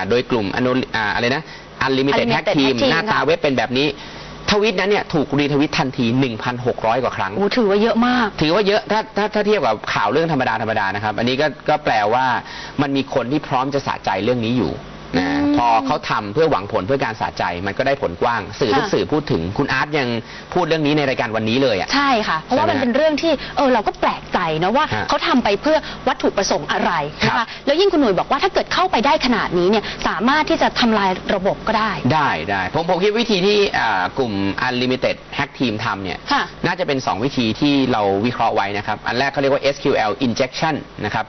อ่าโดยกลุ่มอนุอ่าอะไรนะ Unlimited Hack Unlimited Team Hack Team หน้าตาค่ะเว็บเป็นแบบนี้ ทวิตนั้นเนี่ยถูกรีทวิตทันที 1,600 กว่าครั้งโอ้ถือว่าเยอะมาก ถือว่าเยอะถ้าถ้าถ้าเทียบกับข่าวเรื่องธรรมดาธรรมดานะครับ อันนี้ก็ก็แปลว่ามันมีคนที่พร้อมจะสะใจเรื่องนี้อยู่ นะอืมพอเขาทำเพื่อหวังผลเพื่อการสะใจ มันก็ได้ผลกว้าง สื่อทุกค่ะ สื่อพูดถึงคุณอาร์ตยังพูดเรื่องนี้ในรายการวันนี้เลยอะ ใช่ค่ะ เพราะว่าใช่ไหมมันเป็นเรื่องที่เออเราก็แปลกใจนะว่าฮะเขาทำไปเพื่อวัตถุประสงค์อะไรนะครัคะบ แล้วยิ่งคุณหนุ่ยบอกว่าถ้าเกิดเข้าไปได้ขนาดนี้เนี่ยสามารถที่จะทำลายระบบก็ได้ ได้ได้ผมผมคิดวิธีที่อ่ากลุ่ม Unlimited Hack Team ทำเนี่ย ค่ะน่าจะเป็น 2 วิธีที่เราวิเคราะห์ไว้นะครับ อันแรกเขาเรียกว่า SQL injection นะครับ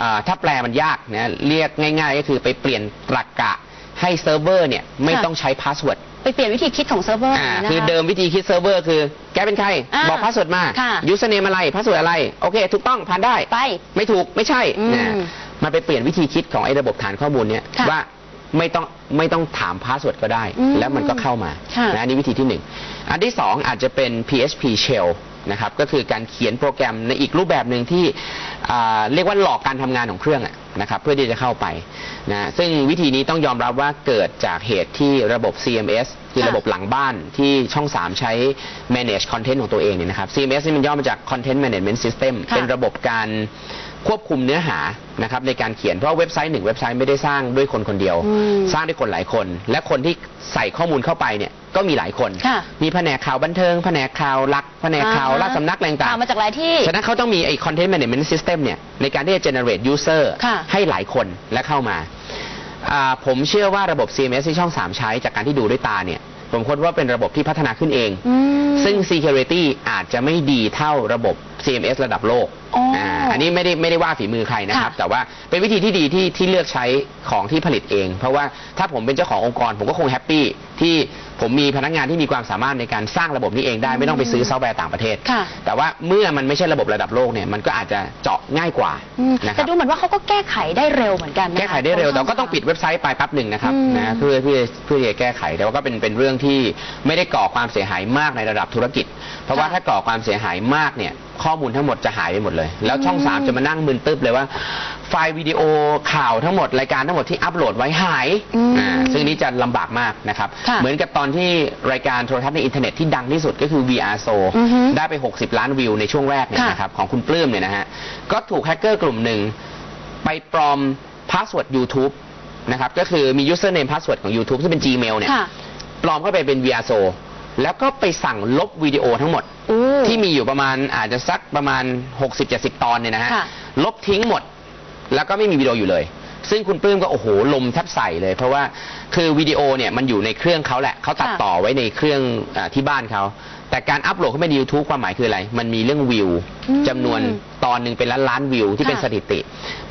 อ่าถ้าแปลมันยากนะเรียกง่ายๆ ก็คือไปเปลี่ยนตรรกะให้เซิร์ฟเวอร์เนี่ยไม่ค่ะต้องใช้พาสเวิร์ด ไปเปลี่ยนวิธีคิดของเซิร์ฟเวอร์อ่านะคะคือเดิมวิธีคิดเซิร์ฟเวอร์คือแกเป็นใคร อ่าบอกพาสเวิร์ดมา ค่ะ ยูสเนมอะไรพาสเวิร์ดอะไร โอเค ถูกต้องผ่านได้ ไป ไม่ถูกไม่ใช่อืมนะมันไปเปลี่ยนวิธีคิดของไอ้ระบบฐานข้อมูลเนี่ยค่ะว่าไม่ต้องไม่ต้องถามพาสเวิร์ดก็ได้ อืมแล้วมันก็เข้ามาค่ะ นะอันนี้วิธีที่หนึ่งอันที่สองอาจจะเป็น PHP shell นะครับ ก็คือการเขียนโปรแกรมในอีกรูปแบบหนึ่งที่อ่าเรียกว่าหลอกการทำงานของเครื่องอะนะครับ เพื่อที่จะเข้าไปนะซึ่งวิธีนี้ต้องยอมรับว่าเกิดจากเหตุที่ระบบ CMS คือค่ะระบบหลังบ้านที่ช่อง 3 ใช้ manage content ของตัวเองเนี่ยนะครับ CMS นี่มันย่อมาจาก content management system ค่ะเป็นระบบการควบคุมเนื้อหานะครับในการเขียนเพราะเว็บไซต์หนึ่งเว็บไซต์ไม่ได้สร้างด้วยคนคนเดียวอืมสร้างด้วยคนหลายคน และคนที่ใส่ข้อมูลเข้าไปเนี่ย ก็มีหลายคน ค่ะมีแผนกข่าวบันเทิง แผนกข่าวลัก แผนกข่าวอ่าฮะราชสำนักอะไรต่างข่าวมาจากหลายที่ฉะนั้นเขาต้องมีไอ้ content management system เนี่ยในการที่จะ generate user ค่ะให้หลายคนและเข้ามาอ่าผมเชื่อว่าระบบ CMS ที่ช่อง 3 ใช้จากการที่ดูด้วยตาเนี่ย ผมคิดว่าเป็นระบบที่พัฒนาขึ้นเอง อืมซึ่ง security อาจจะไม่ดีเท่าระบบ CMS ระดับโลกอ๋ออ่าอั นนี้ไม่ได้ไม่ได้ว่าฝีมือใครนะครับ ค่ะแต่ว่าเป็นวิธีที่ดีที่ที่เลือกใช้ของที่ผลิตเอง เพราะว่าถ้าผมเป็นเจ้าขององค์กร ผมก็คงแฮปปี้ที่ผมมีพนักงานที่มีความสามารถในการสร้างระบบนี้เองได้ไม่ต้องไปซื้อซอฟต์แวร์ต่างประเทศ ค่ะ แต่ว่าเมื่อมันไม่ใช่ระบบระดับโลกเนี่ยมันก็อาจจะเจาะง่ายกว่าอืมนะคแต่รับ ดูเหมือนว่าเขาก็แก้ไขได้เร็วเหมือนกันนะคะ แก้ไขได้เร็วขแต่ช่ก็ต้องปิดเว็บไซต์ไปแป๊บหนึ่งนะครับอืมนะเพื่อเพื่อเพื่อที่จะแก้ไขแต่ว่าก็เป็นเป็นเรื่องที่ไม่ได้ก่อความเสียหายมากในระดับธุรกิจ เพราะว่าค่ะถ้าก่อความเสียหายมากเนี่ยข้อมูลทั้งหมดจะหายไปหมดเลย แล้วช่องอืมสามจะมานั่งมึนตึ๊บเลยว่า ไฟล์วิดีโอข่าวทั้งหมดรายการทั้งหมดที่อัปโหลดไว้หายอืมอ่าซึ่งนี้จะลำบากมากนะครับ ค่ะเหมือนกับตอนที่รายการโทรทัศน์ในอินเทอร์เน็ตที่ดังที่สุดก็คือ VR So อือฮึได้ไป 60 ล้านวิวในช่วงแรกเนี่ยค่ะ นะครับของคุณปลื้มเนี่ยนะฮะก็ถูกแฮกเกอร์กลุ่มหนึ่ง ไปปลอมพาสเวิร์ด YouTube นะครับก็คือมี username password ของ YouTube ซึ่งเป็น Gmail เนี่ย ค่ะ ปลอมเข้าไปเป็น VRSO แล้วก็ไปสั่งลบวิดีโอทั้งหมด อู้ที่มีอยู่ประมาณอาจจะสักประมาณ 60-70 ตอนเนี่ยนะฮะ ค่ะ ลบทิ้งหมด แล้วก็ไม่มีวิดีโออยู่เลย ซึ่งคุณปลื้มก็โอ้โหลมแทบใส่เลย เพราะว่าคือวิดีโอเนี่ยมันอยู่ในเครื่องเขาแหละเขาตัดค่ะต่อไว้ในเครื่องอาที่บ้านเขาแต่การอัปโหลดเข้าไปใน YouTube ความหมายคืออะไร มันมีเรื่องวิวอืมจำนวนตอนหนึ่งเป็นล้านล้านๆวิวที่เป็นค่ะสถิติ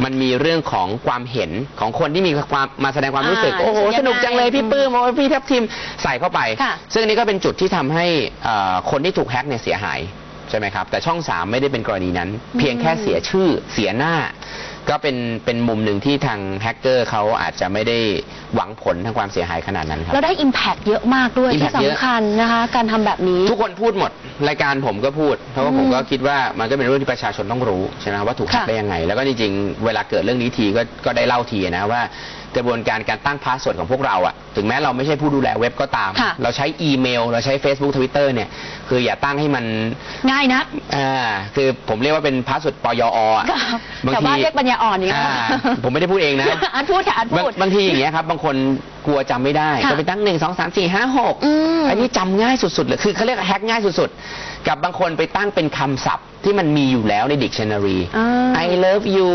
มันมีเรื่องของความเห็นของคนที่มีความมาแสดงความรู้สึก อ่าโอ้โหรู้สึกยังไงสนุกจังเลยพี่ปื้มโอ้ยพี่ทับทิมใส่เข้าไป ค่ะ ซึ่งอันนี้ก็เป็นจุดที่ทำให้เอ่อคนที่ถูกแฮ็กเนี่ยเสียหายใช่ไหมครับ แต่ช่อง 3 ไม่ได้เป็นกรณีนั้น เพียงแค่เสียชื่อเสียหน้า ก็เป็นเป็นมุมหนึ่งที่ทางแฮกเกอร์เขาอาจจะไม่ได้หวังผลทางความเสียหายขนาดนั้นครับ แล้วได้ Impact เยอะมากด้วยที่ Impact เยอะ สำคัญนะคะ การทำแบบนี้ ทุกคนพูดหมดรายการผมก็พูด เพราะว่าอืมผมก็คิดว่ามันก็เป็นเรื่องที่ประชาชนต้องรู้ใช่ไหมครับว่าถูกแฮ็กค่ะ ได้ยังไง แล้วก็จริงๆ เวลาเกิดเรื่องนี้ทีก็ก็ได้เล่าทีนะว่ากระบวนการการตั้งพาสเวิร์ดของพวกเราอะถึงแม้เราไม่ใช่ผู้ดูแลเว็บก็ตาม ค่ะ เราใช้อีเมล เราใช้ Facebook Twitter เนี่ยคืออย่าตั้งให้มันง่ายนะอ่าคือผมเรียกว่าเป็นพาสเวิร์ดปยออะบางแต่ทีว่าเรียกปัญญาอ่อนอย่างเงี้ยอ่าผมไม่ได้พูดเองนะอาร์ตพูดค่ะอาร์ตบางพูดบางทีอย่างเงี้ยครับ บางคน กลัวจำไม่ได้ ค่ะก็ไปตั้งหนึ่งสองสามสี่ห้าหกอืมอันนี้จำง่ายสุดๆเลยคือเขาเรียกแฮกง่ายสุดๆ กับบางคนไปตั้งเป็นคำศัพท์ที่มันมีอยู่แล้วใน dictionary อ่า I love you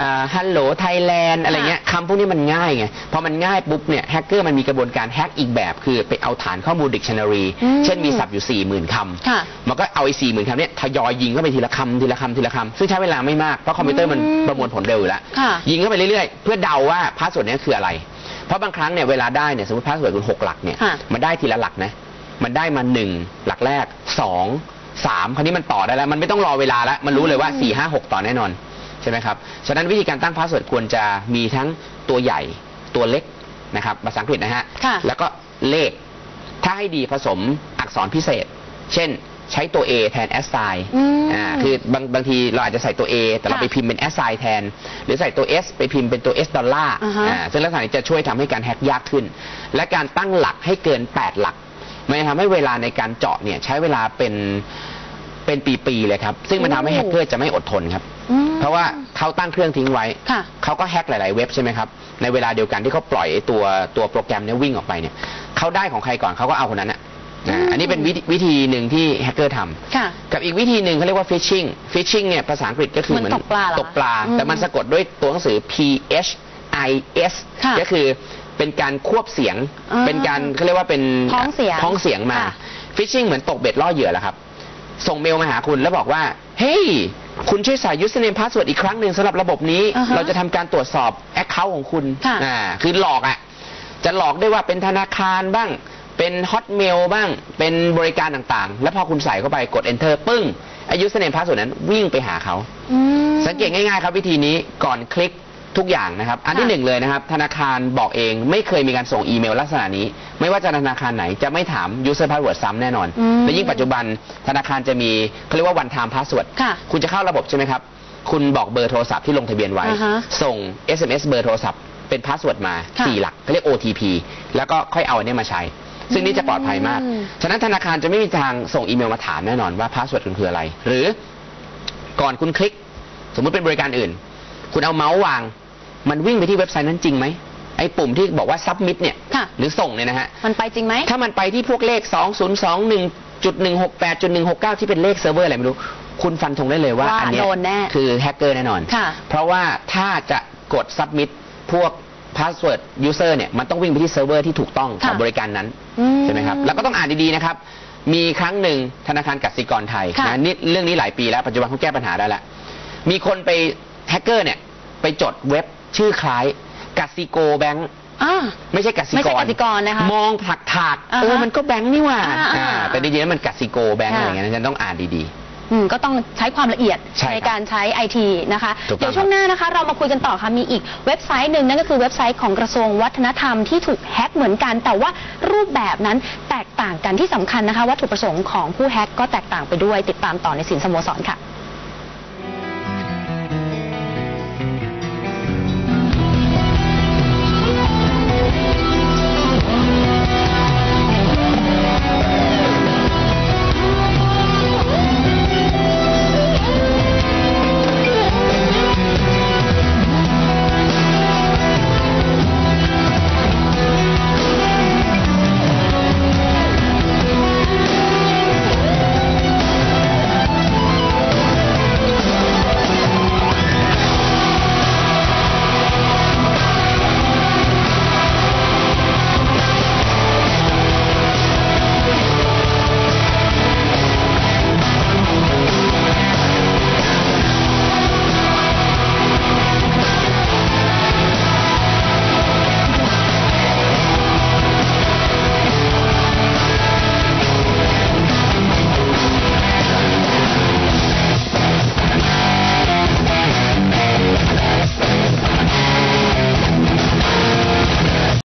อ่า hello Thailand อะไรเงี้ยคำพวกนี้มันง่ายไง พอมันง่ายปุ๊บเนี่ยแฮกเกอร์มันมีกระบวนการแฮกอีกแบบ คือไปเอาฐานข้อมูล dictionary อืมเช่นมีศัพท์อยู่สี่หมื่นคำค่ะมันก็เอาไอ้สี่หมื่นคำเนี้ยทยอยยิงเข้าไปทีละคำทีละคำทีละคำซึ่งใช้เวลาไม่มาก เพราะคอมพิวเตอร์มันอืมประมวลผลเร็วอยู่แล้ว ค่ะ ยิงเข้าไปเรื่อยๆ เพื่อเดาว่าพาสเวิร์ดนี้คืออะไร เพราะบางครั้งเนี่ยเวลาได้เนี่ยสมมติพาสเวิร์ดคุณหกหลักเนี่ยค่ะ มันได้ทีละหลักนะมันได้มาหนึ่งหลักแรกสองสามคราวนี้มันต่อได้แล้ว มันไม่ต้องรอเวลาแล้วมันรู้เลยว่าสี่ห้าหกต่อแน่นอนใช่ไหมครับฉะนั้นวิธีการตั้งพาสเวิร์ดควรจะมีทั้งตัวใหญ่ตัวเล็กนะครับภาษาอังกฤษนะฮะค่ะ แล้วก็เลข ถ้าให้ดีผสมอักษรพิเศษ เช่น ใช้ตัว A แทน assign อืมอ่าคือบางบางทีเราอาจจะใส่ตัว A แต่เราค่ะไปพิมพ์เป็น assign แทน หรือใส่ตัว S ไปพิมพ์เป็นตัว S ดอลลาร์อ่าฮะ อ่าซึ่งลักษณะนี้จะช่วยทำให้การแฮกยากขึ้น และการตั้งหลักให้เกิน 8 หลัก มันจะทำให้เวลาในการเจาะเนี่ยใช้เวลาเป็นเป็นปีๆเลยครับ ซึ่งมันทำให้โอ้แฮกเกอร์จะไม่อดทนครับ อืม เพราะว่าเขาตั้งเครื่องทิ้งไว้ ค่ะเขาก็แฮกหลาย ๆ เว็บใช่ไหมครับ ในเวลาเดียวกันที่เขาปล่อยไอ้ตัวตัวโปรแกรมเนี้วิ่งออกไปเนี่ยเขาได้ของใครก่อนเขาก็เอาคนนั้นอะ อืมอ่าอันนี้เป็นวิธีวิธีหนึ่งที่แฮกเกอร์ทำค่ะกับอีกวิธีหนึ่งเขาเรียกว่า phishing phishing เนี่ยภาษาอังกฤษก็คือเหมือนตกปลาเหรอตกปลา อืมแต่มันสะกดด้วยตัวหนังสือ P H I S ค่ะก็คือเป็นการควบเสียง อ่าเป็นการเขาเรียกว่าเป็นพ้องเสียงพ้องเสียงมา ค่ะ phishing เหมือนตกเบ็ดล่อเหยื่อแหละครับ ส่งเมลมาหาคุณแล้วบอกว่า เฮ้ย คุณช่วยใส่ username password อีกครั้งหนึ่งสำหรับระบบนี้ อ่าฮะเราจะทำการตรวจสอบ account ของคุณค่ะ อ่าคือหลอกอะ จะหลอกได้ว่าเป็นธนาคารบ้าง เป็นฮอตเมลบ้าง เป็นบริการต่างๆ แล้วพอคุณใส่เข้าไปกด enter ปึ้งไอ้ username password นั้นวิ่งไปหาเขา อืม สังเกตง่ายๆครับวิธีนี้ก่อนคลิกทุกอย่างนะครับ อันที่ค่ะ หนึ่งเลยนะครับ ธนาคารบอกเองไม่เคยมีการส่งอีเมลลักษณะนี้ ไม่ว่าจะธนาคารไหนจะไม่ถาม user password ซ้ำแน่นอน อืมและยิ่งปัจจุบันธนาคารจะมีเขาเรียกว่า one time password ค่ะ คุณจะเข้าระบบใช่ไหมครับ คุณบอกเบอร์โทรศัพท์ที่ลงทะเบียนไว้ อ่าฮะส่ง SMS เบอร์โทรศัพท์เป็นพาสเวิร์ดมาค่ะ4หลักเขาเรียก OTP แล้วก็ค่อยเอาอันนี้มาใช้ ซึ่งนี่จะปลอดภัยมากอืมฉะนั้นธนาคารจะไม่มีทางส่งอีเมลมาถามแน่นอนว่าพาสเวิร์ดคุณคืออะไร หรือก่อนคุณคลิก สมมุติเป็นบริการอื่น คุณเอาเมาส์วาง มันวิ่งไปที่เว็บไซต์นั้นจริงไหมไอ้ปุ่มที่บอกว่า submit เนี่ยค่ะหรือส่งเนี่ยนะฮะ มันไปจริงไหม ถ้ามันไปที่พวกเลข 2021.168.169 ที่เป็นเลขเซิร์ฟเวอร์อะไรไม่รู้ คุณฟันธงได้เลยว่าว่าอันเนี้ยโดนแน่คือแฮกเกอร์แน่นอนค่ะเพราะว่าถ้าจะกด submit พวก password user เนี่ยมันต้องวิ่งไปที่เซิร์ฟเวอร์ที่ถูกต้องของค่ะบริการนั้นอืใช่ไหมครับแล้วก็ต้องอ่านดีๆนะครับ มีครั้งหนึ่งธนาคารกสิกรไทยค่ะนะนี่เรื่องนี้หลายปีแล้วปัจจุบันเขาแก้ปัญหาได้แล้วมีคนไปแฮกเกอร์เนี่ยไปจดเว็บชื่อคล้ายกสิโกแบงค์อ่า ไม่ใช่กสิไม่กใช่รกสิกรนะคะมองผักถากอ่าฮะเออมันก็แบงค์นี่หว่าอ่าอ่าแต่จริงๆแล้วมันกสิโกแบงค์ค่ะ อะไรเงี้ยนะฉะนันต้องอ่านดี อืมก็ต้องใช้ความละเอียดใช่ครับการใช้ไอทีนะคะถูกต้อง เดี๋ยวช่วงหน้านะคะ เรามาคุยกันต่อค่ะมีอีกเว็บไซต์หนึ่งนั่นก็คือเว็บไซต์ของกระทรวงวัฒนธรรมที่ถูกแฮ็กเหมือนกัน แต่ว่ารูปแบบนั้นแตกต่างกันที่สำคัญนะคะ วัตถุประสงค์ของผู้แฮ็กก็แตกต่างไปด้วยติดตามต่อในสินสโมสรค่ะ